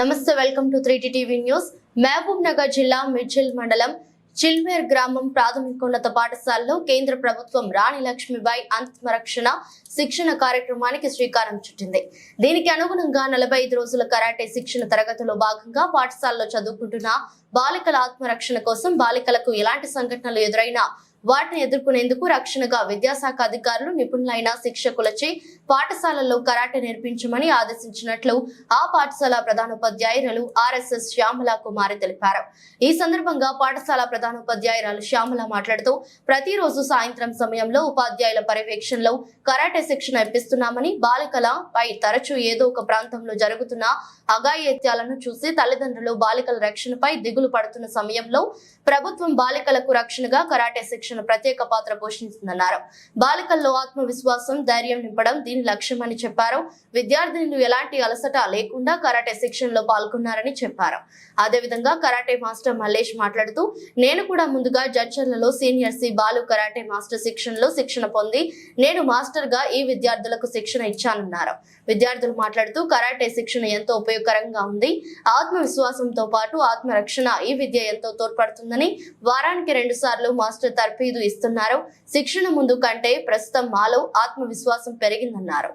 నమస్తే welcome to three TV news. Mahabub Nagar జిల్లా మిర్చిల్ మండలం చిల్మేర్ గ్రామం ప్రాథమికోన్నత పాఠశాలలో కేంద్ర ప్రభుత్వం రాణి లక్ష్మీబాయి ఆత్మరక్షణ శిక్షణ కార్యక్రమానికి శ్రీకారం చుట్టింది. దీనికి అనుగుణంగా నలభై ఐదు రోజుల కరాటే శిక్షణ తరగతిలో భాగంగా పాఠశాలలో చదువుకుంటున్న బాలికల ఆత్మరక్షణ కోసం బాలికలకు ఎలాంటి సంఘటనలు ఎదురైనా వాటిని ఎదుర్కొనేందుకు రక్షణగా విద్యాశాఖ అధికారులు నిపుణులైన శిక్షకులచే పాఠశాలల్లో కరాటే నేర్పించమని ఆదేశించినట్లు ఆ పాఠశాల ప్రధానోపాధ్యాయురాలు ఆర్ఎస్ఎస్ శ్యామల కుమారి తెలిపారు. ఈ సందర్భంగా పాఠశాల ప్రధానోపాధ్యాయురాలు శ్యామల మాట్లాడుతూ ప్రతిరోజు సాయంత్రం సమయంలో ఉపాధ్యాయుల పర్యవేక్షణలో కరాటే శిక్షణ ఇప్పిస్తున్నామని బాలికల పై తరచూ ఏదో ఒక ప్రాంతంలో జరుగుతున్న అగాయత్యాలను చూసి తల్లిదండ్రులు బాలికల రక్షణపై దిగులు పడుతున్న సమయంలో ప్రభుత్వం బాలికలకు రక్షణగా కరాటే శిక్షణ ప్రత్యేక పాత్ర పోషిస్తుందన్నారు బాలికల్లో ఆత్మవిశ్వాసం ధైర్యం నింపడం దీని లక్ష్యమని చెప్పారు విద్యార్థినులు ఎలాంటి అలసట లేకుండా కరాటే శిక్షణలో పాల్గొన్నారని చెప్పారు. అదేవిధంగా కరాటే మాస్టర్ మల్లేష్ మాట్లాడుతూ నేను కూడా ముందుగా జడ్చర్లలో senior C Balu karate master శిక్షణలో శిక్షణ పొంది నేను మాస్టర్గా ఈ విద్యార్థులకు శిక్షణ ఇచ్చానన్నారు. విద్యార్థులు మాట్లాడుతూ కరాటే శిక్షణ ఎంతో ఉపయోగకరంగా ఉంది. ఆత్మవిశ్వాసంతో పాటు ఆత్మరక్షణ ఈ విద్య ఎంతో తోడ్పడుతుందని వారానికి రెండు సార్లు మాస్టర్ తర్ఫీదు ఇస్తున్నారు. శిక్షణ ముందు కంటే ప్రస్తుతం మాలో ఆత్మవిశ్వాసం పెరిగిందన్నారు. దాన్ని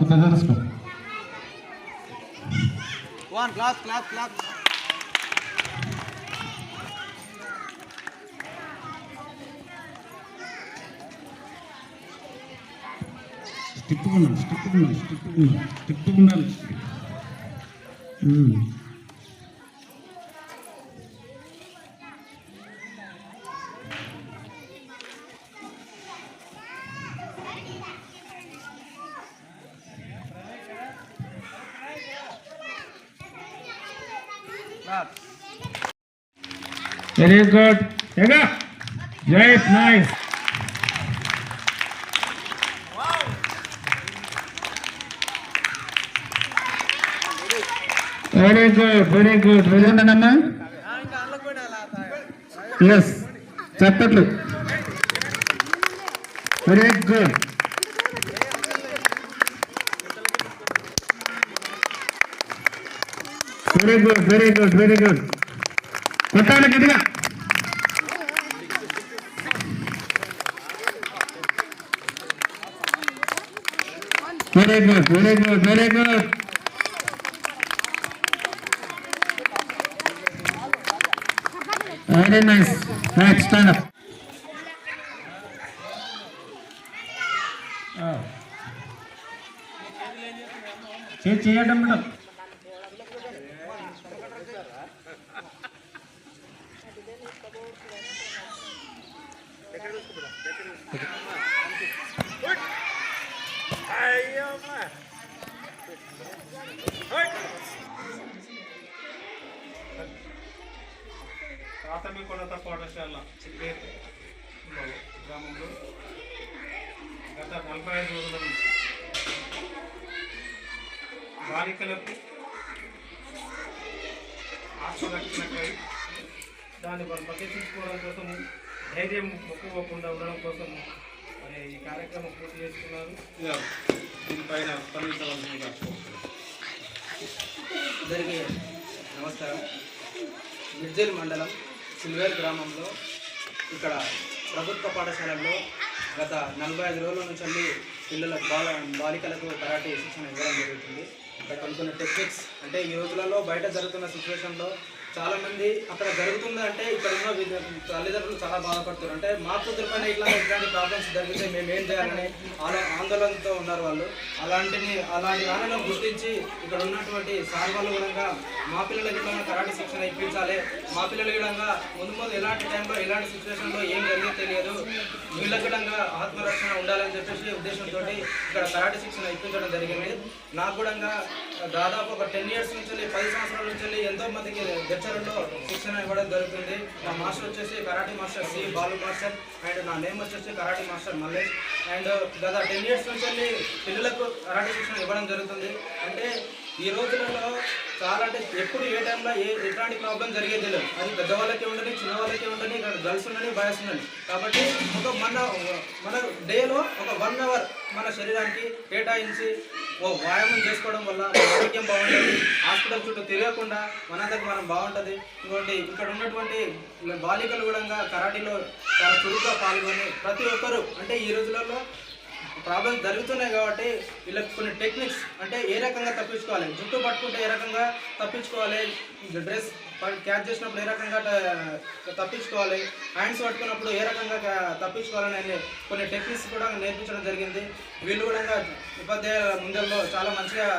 కొత్త తెలుసుకో One, clap, clap, clap. Stick ఉండాలి స్టిక్ ఉండాలి స్టిక్ ఉండాలి స్టిక్ ఉండాలి ఉమ్. Clap. Very good జైస్ nice very good very good very అన్న yes చెప్పట్లు very good very good very good very good కొట్టాలి గట్టిగా very good very good very good very nice right stand up చేయి చేయడం madam ప్రాథమికోన్నత పాఠశాల చిల్లేరు గ్రామంలో గత నలభై ఐదు రోజుల నుంచి బాలికలకు ఆత్మరక్షణకై దాన్ని మనం ప్రతిష్ఠించుకోవడం కోసం ధైర్యం మొక్కుపోకుండా ఉండడం కోసం మరి ఈ కార్యక్రమం పూర్తి చేసుకున్నారు. ఇక దీనిపైన స్పందించవలసిందిగా అందరికీ నమస్కారం. మిర్జల్ మండలం సిల్వేర్ గ్రామంలో ఇక్కడ ప్రభుత్వ పాఠశాలల్లో గత నలభై ఐదు రోజుల నుంచి వెళ్ళి పిల్లల బాల బాలికలకు కరాటే శిక్షణ ఇవ్వడం జరుగుతుంది. ఇక్కడ కొన్ని కొన్ని టెక్నిక్స్ అంటే ఈ రోజులలో బయట జరుగుతున్న సిచ్యువేషన్లో చాలామంది అక్కడ జరుగుతుంది అంటే ఇక్కడ ఉన్న విద్య- తల్లిదండ్రులు చాలా బాధపడుతారు అంటే మా పైన ఇట్లా ఇట్లాంటి ప్రాబ్లమ్స్ జరిగితే మేము ఏం చేయాలని అలా ఆందోళనతో ఉన్నారు వాళ్ళు. అలాంటిని అలాంటి దానిలో గుర్తించి ఇక్కడ ఉన్నటువంటి సార్ వాళ్ళు కూడా మా పిల్లలకి కూడా కరాటే శిక్షణ ఇప్పించాలి. మా పిల్లలకి కూడా ముందు ముందు ఎలాంటి టైంలో ఎలాంటి సిచ్యువేషన్లో ఏం జరిగే తెలియదు. వీళ్ళకి కూడా ఆత్మరక్షణ ఉండాలని చెప్పేసి ఉద్దేశంతో ఇక్కడ కరాటే శిక్షణ ఇప్పించడం జరిగింది. నాకు కూడా దాదాపు ఒక టెన్ ఇయర్స్ నుంచి పది సంవత్సరాల నుంచి వెళ్ళి ఎంతో మందికి లెక్చర్లో శిక్షణ ఇవ్వడం జరుగుతుంది. నా మాస్టర్ వచ్చేసి karate master C Balu master and నా నేమ్ వచ్చేసి కరాటే మాస్టర్ మల్లేష్. అండ్ గత టెన్ ఇయర్స్ నుంచి పిల్లలకు కరాటే శిక్షణ ఇవ్వడం జరుగుతుంది. అంటే ఈ రోజులలో చాలా అంటే ఎప్పుడు ఏ టైంలో ఏ ఎట్లాంటి ప్రాబ్లం జరిగేది లేదు. అది పెద్దవాళ్ళకి ఉండని చిన్నవాళ్ళకి ఉండని గర్ల్స్ ఉండని బాయ్స్ ఉండని. కాబట్టి ఒక మన మన డేలో ఒక వన్ అవర్ మన శరీరానికి కేటాయించి ఓ వ్యాయామం చేసుకోవడం వల్ల ఆరోగ్యం బాగుంటుంది. హాస్పిటల్ చుట్టూ తిరగకుండా మనందరికి మనం బాగుంటుంది. ఇంకోటి ఇక్కడ ఉన్నటువంటి బాలికలు కూడా కరాటీలో చాలా చురుగ్గా పాల్గొని ప్రతి ఒక్కరూ అంటే ఈ రోజులలో ప్రాబ్లమ్స్ జరుగుతున్నాయి కాబట్టి వీళ్ళకి కొన్ని టెక్నిక్స్ అంటే ఏ రకంగా తప్పించుకోవాలి? జుట్టు పట్టుకుంటే ఏ రకంగా తప్పించుకోవాలి? డ్రెస్ క్యాచ్ చేసినప్పుడు ఏ రకంగా తప్పించుకోవాలి? హ్యాండ్స్ పట్టుకున్నప్పుడు ఏ రకంగా తప్పించుకోవాలని కొన్ని టెక్నిక్స్ కూడా నేర్పించడం జరిగింది. వీళ్ళు కూడా ఉపాధ్యాయుల ముందల్లో చాలా మంచిగా